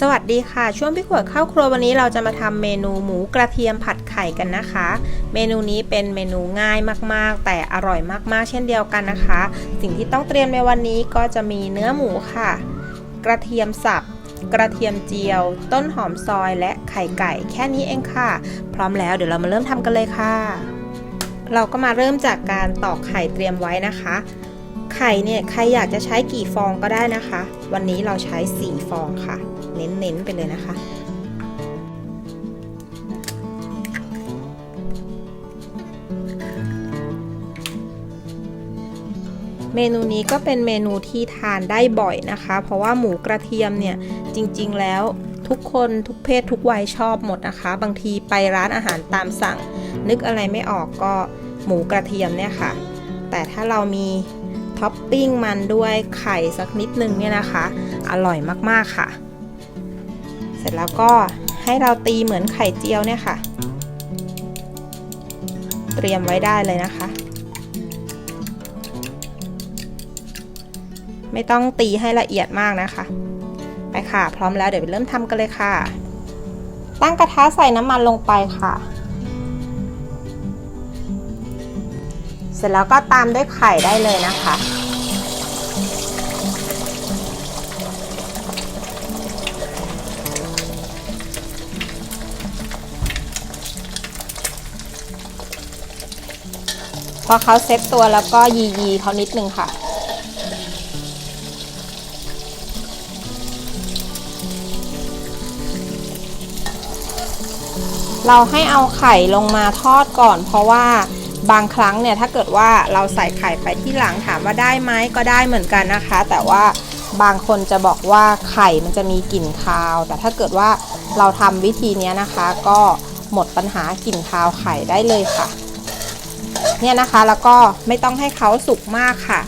สวัสดีค่ะ ช่วงพี่ขวดเข้าครัววันนี้เราจะมาทำเมนูหมูกระเทียมผัดไข่กันนะคะ เมนูนี้เป็นเมนูง่ายมากๆ แต่อร่อยมากๆ เช่นเดียวกันนะคะ สิ่งที่ต้องเตรียมในวันนี้ก็จะมีเนื้อหมูค่ะ กระเทียมสับ กระเทียมเจียว ต้นหอมซอยและไข่ไก่แค่นี้เองค่ะ พร้อมแล้วเดี๋ยวเรามาเริ่มทำกันเลยค่ะ เราก็มาเริ่มจากการตอกไข่เตรียมไว้นะคะไข่เนี่ยใครอยากจะใช้กี่ฟองก็ได้นะคะ วันนี้เราใช้ 4 ฟองค่ะ เน้นๆไปเลยนะคะเมนูนี้ก็เป็นเมนูที่ทานได้บ่อยนะคะ เพราะว่าหมูกระเทียมเนี่ยจริงๆแล้วทุกคนทุกเพศทุกวัยชอบหมดนะคะ บางทีไปร้านอาหารตามสั่ง นึกอะไรไม่ออกก็หมูกระเทียมเนี่ยค่ะ แต่ถ้าเรามีท็อปปิ้งมันด้วยไข่สักนิดนึงเนี่ยนะคะ อร่อยมากๆค่ะ สร็จแล้วก็ให้เราตีเหมือนไข่เจียวเนี่ยค่ะ เตรียมไว้ได้เลยนะคะ ไม่ต้องตีให้ละเอียดมากนะคะ ไปค่ะ พร้อมแล้วเดี๋ยวไปเริ่มทำกันเลยค่ะ ตั้งกระทะใส่น้ำมันลงไปค่ะ เสร็จแล้วก็ตามด้วยไข่ได้เลยนะคะ พอเขาเซ็ตตัวแล้วก็ยียีเขานิดนึงค่ะ เราให้เอาไข่ลงมาทอดก่อน เพราะว่าบางครั้งเนี่ยถ้าเกิดว่าเราใส่ไข่ไปที่หลังถามว่าได้ไหมก็ได้เหมือนกันนะคะ แต่ว่าบางคนจะบอกว่าไข่มันจะมีกลิ่นคาว แต่ถ้าเกิดว่าเราทำวิธีนี้นะคะ ก็หมดปัญหากลิ่นคาวไข่ได้เลยค่ะ เนี่ยนะคะแล้วก็ไม่ต้องให้เขาสุกมากค่ะ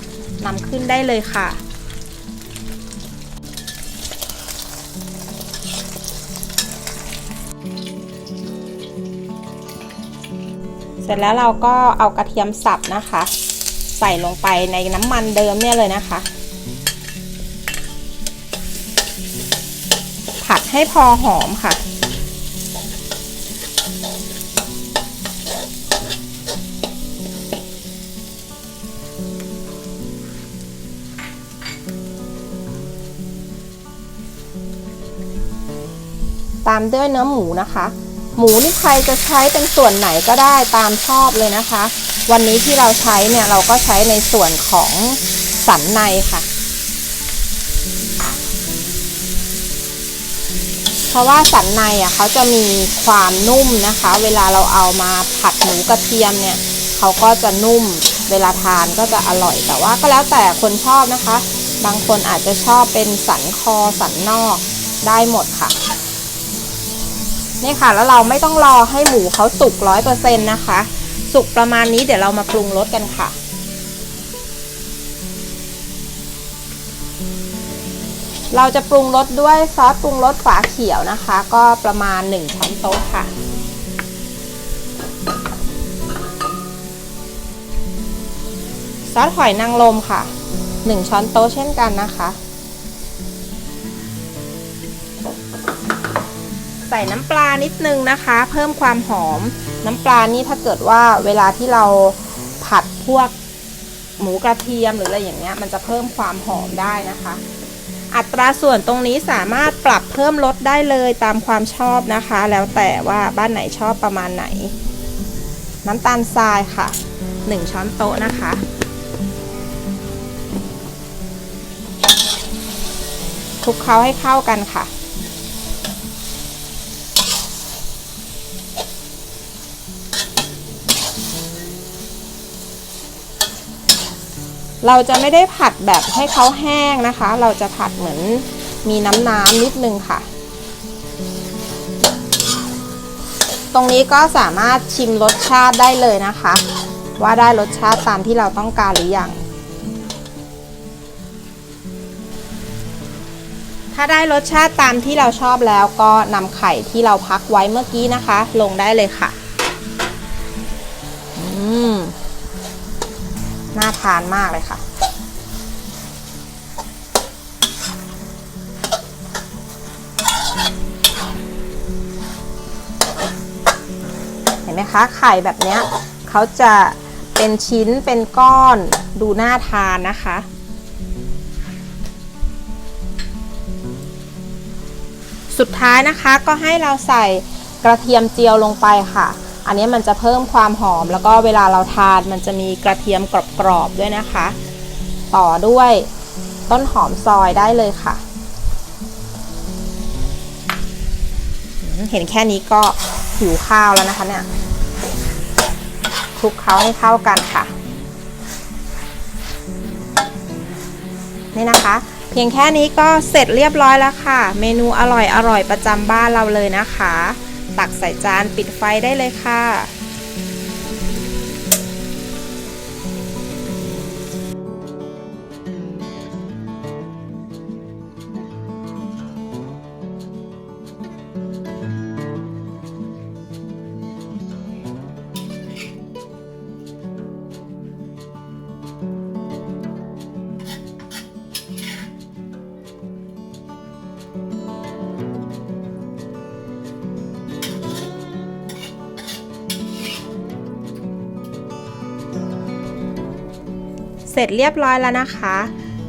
นำขึ้นได้เลยค่ะ เสร็จแล้วเราก็เอากระเทียมสับนะคะ ใส่ลงไปในน้ำมันเดิมเนี่ยเลยนะคะ ผัดให้พอหอมค่ะ ตามด้วยเนื้อหมูนะคะ หมูนี่ใครจะใช้เป็นส่วนไหนก็ได้ตามชอบเลยนะคะ วันนี้ที่เราใช้เนี่ยเราก็ใช้ในส่วนของสันในค่ะ เพราะว่าสันในอะเขาจะมีความนุ่มนะคะ เวลาเราเอามาผัดหมูกระเทียมเนี่ยเขาก็จะนุ่มเวลาทานก็จะอร่อยแต่ว่าก็แล้วแต่คนชอบนะคะ บางคนอาจจะชอบเป็นสันคอสันนอกได้หมดค่ะ นี่ค่ะ แล้วเราไม่ต้องรอให้หมูเขาสุกร้อยเปอร์เซ็นต์นะคะ สุกประมาณนี้เดี๋ยวเรามาปรุงรสกันค่ะ เราจะปรุงรสด้วยซอสปรุงรสฝาเขียวนะคะ ก็ประมาณ 1 ช้อนโต๊ะค่ะซอสหอยนางรมค่ะ 1 ช้อนโต๊ะเช่นกันนะคะ ส่น้ำปลานิดนึงนะคะ เพิ่มความหอม น้ำปลานี่ถ้าเกิดว่าเวลาที่เราผัดพวกหมูกระเทียมหรืออะไรอย่างเงี้ยมันจะเพิ่มความหอมได้นะคะ อัตราส่วนตรงนี้สามารถปรับเพิ่มลดได้เลยตามความชอบนะคะ แล้วแต่ว่าบ้านไหนชอบประมาณไหน น้ำตาลทรายค่ะ 1 ช้อนโต๊ะนะคะคลุกเคล้าให้เข้ากันค่ะ เราจะไม่ได้ผัดแบบให้เขาแห้งนะคะ เราจะผัดเหมือนมีน้ำน้ำนิดนึงค่ะ ตรงนี้ก็สามารถชิมรสชาติได้เลยนะคะ ว่าได้รสชาติตามที่เราต้องการหรือยังถ้าได้รสชาติตามที่เราชอบแล้วก็นำไข่ที่เราพักไว้เมื่อกี้นะคะ ลงได้เลยค่ะ อืม น่าทานมากเลยค่ะ เห็นไหมคะ ไข่แบบเนี้ยเขาจะเป็นชิ้นเป็นก้อนดูน่าทานนะคะสุดท้ายนะคะก็ให้เราใส่กระเทียมเจียวลงไปค่ะ อันนี้มันจะเพิ่มความหอมแล้วก็เวลาเราทานมันจะมีกระเทียมกรอบๆด้วยนะคะ ต่อด้วยต้นหอมซอยได้เลยค่ะ เห็นแค่นี้ก็หิวข้าวแล้วนะคะเนี่ยคลุกเคล้าให้เข้ากันค่ะ นี่นะคะ เพียงแค่นี้ก็เสร็จเรียบร้อยแล้วค่ะ เมนูอร่อยอร่อยประจำบ้านเราเลยนะคะ ตักใส่จานปิดไฟได้เลยค่ะ เสร็จเรียบร้อยแล้วนะคะ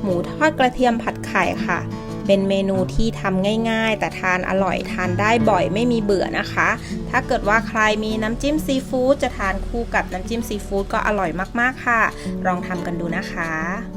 หมูทอดกระเทียมผัดไข่ค่ะ เป็นเมนูที่ทำง่ายๆ แต่ทานอร่อยทานได้บ่อยไม่มีเบื่อนะคะ ถ้าเกิดว่าใครมีน้ำจิ้มซีฟู้ดจะทานคู่กับน้ำจิ้มซีฟู้ดก็อร่อยมากๆค่ะ ลองทำกันดูนะคะ